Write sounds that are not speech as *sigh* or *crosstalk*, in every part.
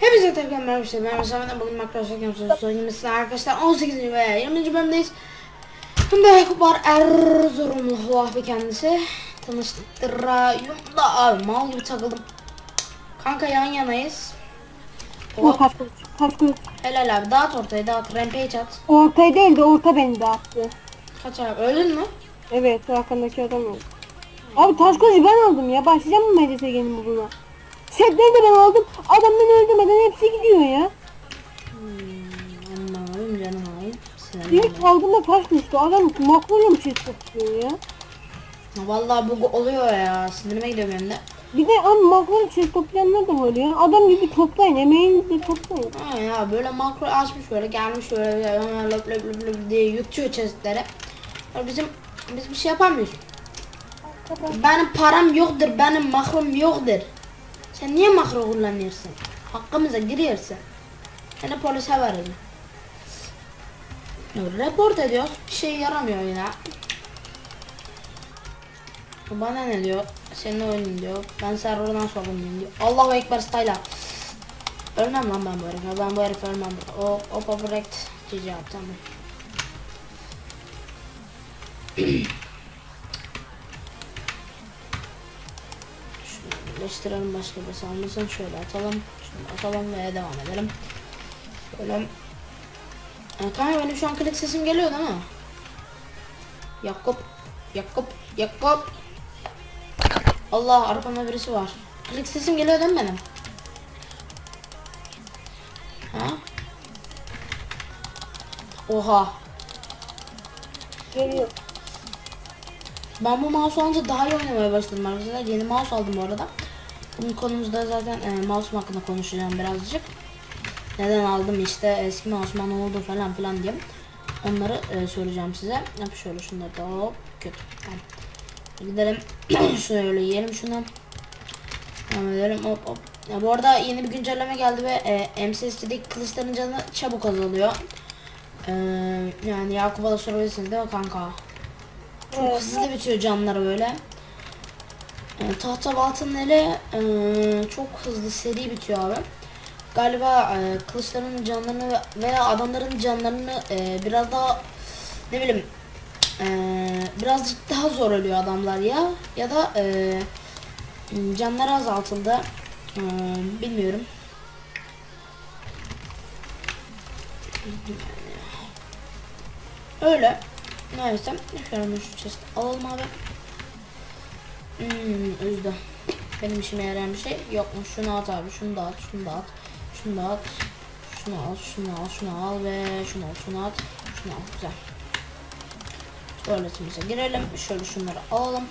Hepinize tekrar merhaba işte ben mesela bugün Minecraft yapıyoruz. Yine arkadaşlar 18. ve 20. bölümdeyiz. Bunda Yakup var Erzurumlu Huahbi kendisi. Tanıştırayım da abi mal gibi takıldım. Kanka yan yanayız. O Hop, kaç kılıç. Kaç kılıç. helal abi dağıt ortayı dağıt rampage at. Ortaya değil de orta beni dağıttı. Kaç abi öldün mü? Evet arkandaki adam oldu. Abi taş kılıcı ben aldım ya. Başlayacağım mı MCSG'nin buluna? Setleri de ben aldım. Adam beni öldürmeden hepsi gidiyor ya. Hmm, abim canım. Sinirlendim. İlk aldığımda taş düştü. Adam mı çift tutuyor ya? Vallahi bu oluyor ya sinirime gidiyor benim de. Bir de abi makroyla çift toplayanlar da var ya. Adam gibi toplayın. Emeğinizi toplayın. Ha ya böyle makro açmış böyle gelmiş böyle löp löp löp löp diye yutuyor çeşitleri. Ya bizim biz bir şey yapamıyoruz. Benim param yoktur, benim makrom yoktur. Sen niye makro kullanıyorsun? Hakkımıza giriyorsun. Seni polise verelim. Report ediyoruz. Bir şey yaramıyor yine. Bana ne diyor? Senin oyunun diyor. Ben serverdan sorumluyum diyor. Allahu Ekber style'a. Ölmem lan ben bu herife. Ben bu herife ölmem. O, o powerrect cici yapacağım *clears throat* birleştirelim başka bir salmasın. Şöyle atalım. Şunu atalım ve devam edelim. Böyle. Kanka benim şu an klik sesim geliyor değil mi? Yakup. Yakup. Yakup. Allah arkamda birisi var. Klik sesim geliyor değil mi benim? Ha? Oha. Geliyor. Ben bu mouse alınca daha iyi oynamaya başladım arkadaşlar. Yeni mouse aldım bu arada. Bunun konumuzda zaten e, mouse hakkında konuşacağım birazcık. Neden aldım işte eski mouse'uma ne oldu falan filan diye. Onları e, söyleyeceğim size. Yap şöyle şunları da hop kötü. Tamam. Gidelim *clears throat* şöyle yiyelim şunu. Devam edelim hop hop. Ya bu arada yeni bir güncelleme geldi ve e, MCS'deki kılıçların canı çabuk azalıyor. E, yani Yakup'a da sorabilirsiniz değil mi kanka? Çok Evet. hızlı bitiyor canları böyle. E, tahta baltanın ele e, çok hızlı seri bitiyor abi. Galiba e, kılıçların canlarını ve- veya adamların canlarını e, biraz daha ne bileyim e, birazcık daha zor ölüyor adamlar ya ya da e, canları azaltıldı. E, bilmiyorum. Öyle. Neyse. Şöyle şu chest alalım abi. Hmm, üzdü. Benim işime yarayan bir şey yokmuş. Şunu at abi. Şunu da at. Şunu da at. Şunu da at. Şunu al. Şunu al. Şunu al ve şunu al. Şunu at. Şunu al. Güzel. Tuvaletimize girelim. Şöyle şunları alalım.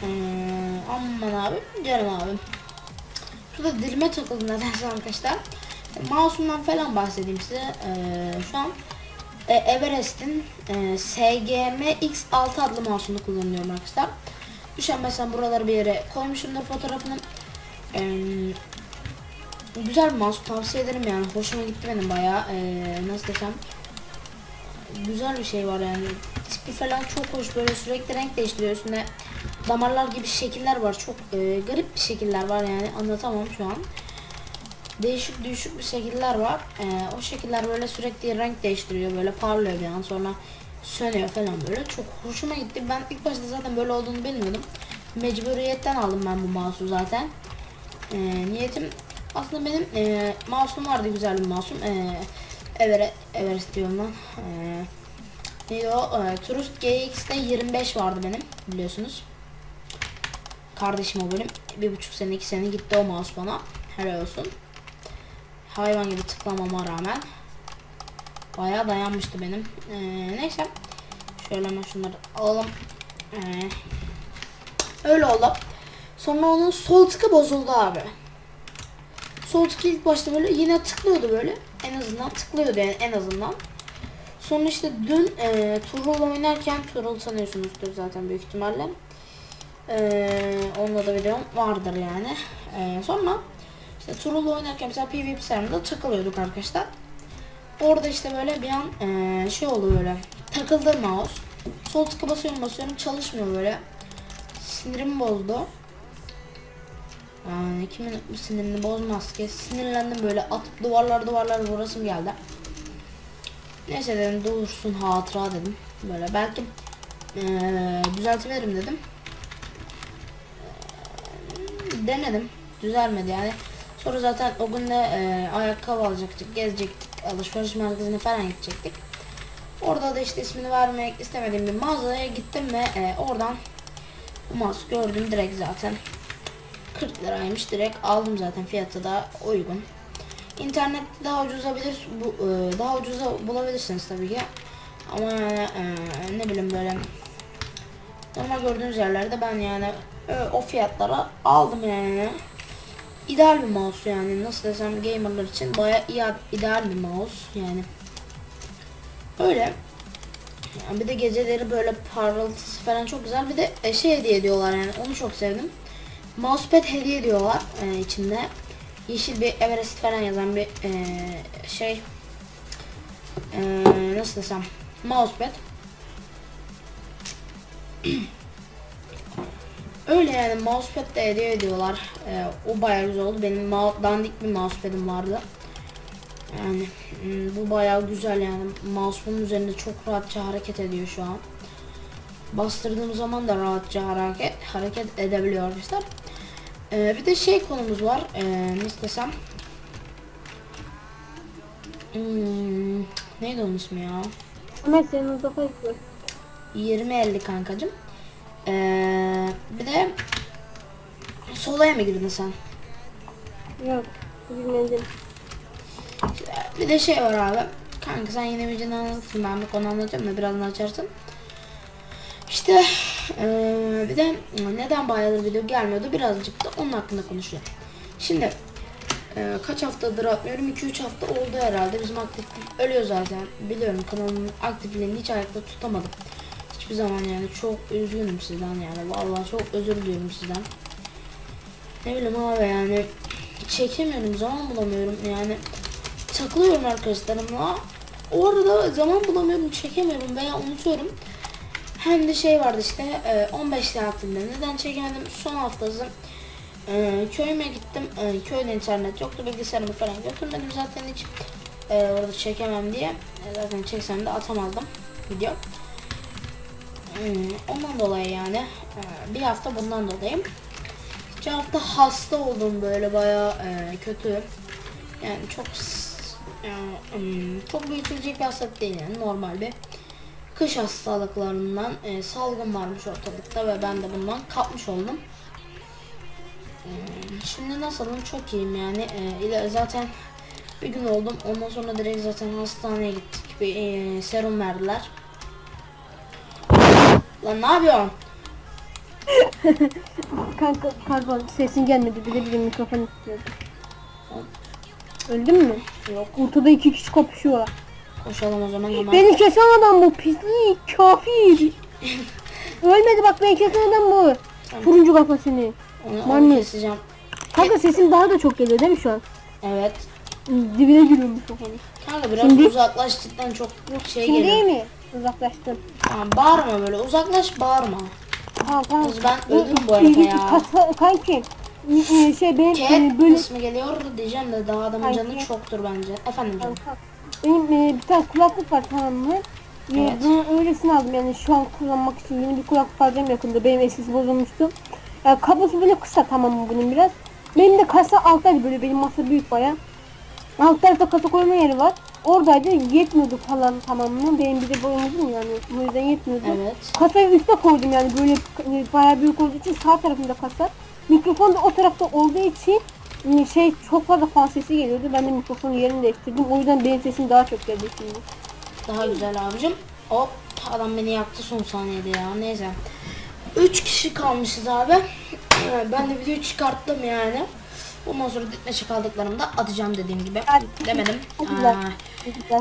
Hmm, aman abi. Canım abim. Şurada dilime takıldı nedense arkadaşlar. Mouse'umdan falan bahsedeyim size. Ee, şu an e, Everest'in e, SGM X6 adlı mouse'unu kullanıyorum arkadaşlar. Düşen mesela buraları bir yere koymuşumdur fotoğrafını. Ee, güzel bir mouse tavsiye ederim yani. Hoşuma gitti benim bayağı. Ee, nasıl desem. Güzel bir şey var yani. Tipi falan çok hoş böyle sürekli renk değiştiriyor üstünde. Damarlar gibi şekiller var. Çok e, garip bir şekiller var yani anlatamam şu an değişik değişik bir şekiller var. Ee, o şekiller böyle sürekli renk değiştiriyor. Böyle parlıyor bir an sonra sönüyor falan böyle. Çok hoşuma gitti. Ben ilk başta zaten böyle olduğunu bilmiyordum. Mecburiyetten aldım ben bu mouse'u zaten. Ee, niyetim aslında benim e, mouse'um vardı güzel bir mouse'um. Ee, Everest, Everest diyorum lan. Ee, neydi o? Ee, Turist GX'de 25 vardı benim biliyorsunuz. Kardeşim o benim. Bir buçuk sene iki sene gitti o mouse bana. Helal olsun hayvan gibi tıklamama rağmen bayağı dayanmıştı benim. Ee, neyse. Şöyle hemen şunları alalım. Ee, öyle oldu. Sonra onun sol tıkı bozuldu abi. Sol tıkı ilk başta böyle yine tıklıyordu böyle. En azından tıklıyordu yani en azından. Sonra işte dün e, Turul oynarken Turul sanıyorsunuzdur zaten büyük ihtimalle. Ee, onunla da videom vardır yani. Ee, sonra işte Turul'la oynarken mesela PvP serverında takılıyorduk arkadaşlar. Orada işte böyle bir an eee, şey oldu böyle. Takıldı mouse. Sol tıka basıyorum basıyorum çalışmıyor böyle. Sinirimi bozdu. Yani kimin sinirini bozmaz ki. Sinirlendim böyle atıp duvarlar duvarlar vurasım geldi. Neyse dedim dursun hatıra dedim. Böyle belki eee düzeltebilirim dedim. Denedim. Düzelmedi yani. Sonra zaten o gün de eee, ayakkabı alacaktık, gezecektik, alışveriş merkezine falan gidecektik. Orada da işte ismini vermek istemediğim bir mağazaya gittim ve eee, oradan mouse gördüm direkt zaten. 40 liraymış direkt aldım zaten fiyatı da uygun. İnternette daha ucuza bilir bu e, daha ucuza bulabilirsiniz tabii ki. Ama e, ne bileyim böyle normal gördüğünüz yerlerde ben yani e, o fiyatlara aldım yani. İdeal bir mouse yani nasıl desem gamerlar için baya iyi ideal bir mouse yani. Öyle. Yani bir de geceleri böyle parıltısı falan çok güzel. Bir de e, şey hediye ediyorlar yani onu çok sevdim. Mousepad hediye ediyorlar e, içinde. Yeşil bir Everest falan yazan bir e, şey. E, nasıl desem mousepad. *clears throat* Öyle yani mousepad de hediye ediyorlar. E, o bayağı güzel oldu. Benim dandik bir mousepad'im vardı. Yani hmm, bu bayağı güzel yani. Mouse bunun üzerinde çok rahatça hareket ediyor şu an. Bastırdığım zaman da rahatça hareket hareket edebiliyor arkadaşlar. Ee, bir de şey konumuz var. Ee, nasıl desem? Hmm, neydi onun ismi ya? Ömer senin Mustafa yapıyor. 20-50 kankacım. Ee, bir de solaya mı girdin sen? Yok. Bilmedim. Bir de şey var abi. Kanka sen yine vicini anlatırsın. Ben bir konu anlatacağım da birazdan açarsın. İşte eee, bir de neden bayağıdır video gelmiyordu birazcık da onun hakkında konuşacağım. Şimdi eee, kaç haftadır atmıyorum? 2-3 hafta oldu herhalde. Bizim aktiflik ölüyor zaten. Biliyorum kanalımın aktifliğini hiç ayakta tutamadım. Hiçbir zaman yani çok üzgünüm sizden yani. Vallahi çok özür diliyorum sizden. Ne bileyim abi yani çekemiyorum zaman bulamıyorum yani. Takılıyorum arkadaşlarımla. O arada zaman bulamıyorum çekemiyorum veya unutuyorum. Hem de şey vardı işte e, 15 tatilde neden çekemedim? Son haftası e, köyüme gittim. E, köyde internet yoktu bilgisayarımı falan götürmedim zaten hiç. E, orada çekemem diye. E, zaten çeksem de atamazdım video ondan dolayı yani e, bir hafta bundan dolayı İki hafta hasta oldum böyle bayağı e, kötü. Yani çok hmm, çok büyütülecek bir hastalık değil yani normal bir kış hastalıklarından e, salgın varmış ortalıkta ve ben de bundan kapmış oldum. Hmm, Şimdi nasılım çok iyiyim yani e, ileri zaten bir gün oldum ondan sonra direkt zaten hastaneye gittik bir serum verdiler. Lan ne yapıyorsun? Kanka pardon sesin gelmedi. Bir de bir mikrofon istiyordu. Öldün mü? Yok Ortada iki kişi kapışıyor. koşalım o zaman hemen. Beni kesen adam bu pislik kafir. Ölmedi bak beni kesen adam bu. Tamam. Turuncu kafa seni. Onu, onu Manyak. keseceğim. Kanka sesin daha da çok geliyor değil mi şu an? Evet. Dibine giriyor mikrofonu. Kanka biraz Şimdi- uzaklaş cidden çok şey Şimdi geliyor. değil mi? Uzaklaştım. Tamam, bağırma böyle uzaklaş bağırma. Tamam tamam. Kız ben öldüm bu arada ya. Kasa- Kanki. e, Şey benim Cat e, böyle ismi geliyor diyeceğim de daha adamın canı çoktur bence. Efendim canım. Benim e, bir tane kulaklık var tamam mı? E, Evet. Bunu öylesine aldım yani şu an kullanmak için yeni bir kulaklık alacağım yakında. Benim eskisi bozulmuştu. Yani kablosu böyle kısa tamam mı bunun biraz. Benim de kasa alttaydı böyle benim masa büyük baya. Alt tarafta kasa koyma yeri var. Oradaydı yetmiyordu falan tamam mı? Benim bir de boyum uzun yani. Bu yüzden yetmiyordu. Evet. Kasayı üste koydum yani böyle bayağı büyük olduğu için sağ tarafında kasa. Mikrofon da o tarafta olduğu için e, şey çok fazla fan sesi geliyordu. Ben de mikrofonun yerini değiştirdim. O yüzden benim sesim daha çok geldi şimdi. Daha güzel abicim. Hop adam beni yaktı son saniyede ya. Neyse. 3 kişi kalmışız abi. Ben de videoyu çıkarttım yani. Ondan sonra ditmeşe kaldıklarımda atacağım dediğim gibi. Demedim. Aa.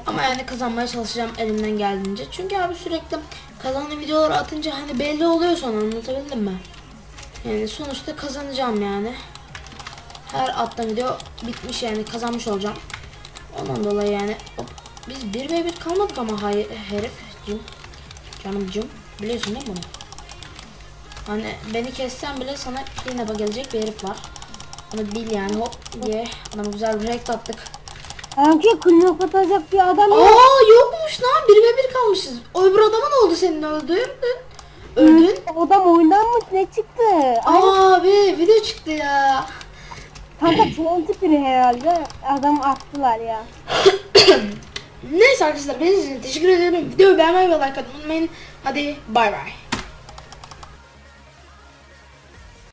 Ama yani kazanmaya çalışacağım elimden geldiğince. Çünkü abi sürekli kazandığım videoları atınca hani belli oluyor sonra anlatabildim mi? Yani sonuçta kazanacağım yani. Her attığım video bitmiş yani kazanmış olacağım. Ondan dolayı yani hop, biz bir ve bir kalmadık ama hayır herif cim canımcım biliyorsun değil mi bunu? Hani beni kessen bile sana yine gelecek bir herif var. Onu bil yani hop diye. Adama güzel bir renk attık. Kanki kılına atacak bir adam yok. Aa yokmuş lan. Bir ve bir kalmışız. O öbür adama ne oldu senin öldün? Öldün. Hı, Adam oyundan mı ne çıktı? Ay, Abi video çıktı ya. kanka trend biri herhalde. Adam attılar ya. *coughs* Neyse arkadaşlar benim için teşekkür ederim. Videoyu beğenmeyi ve like atmayı unutmayın. Hadi bay bay.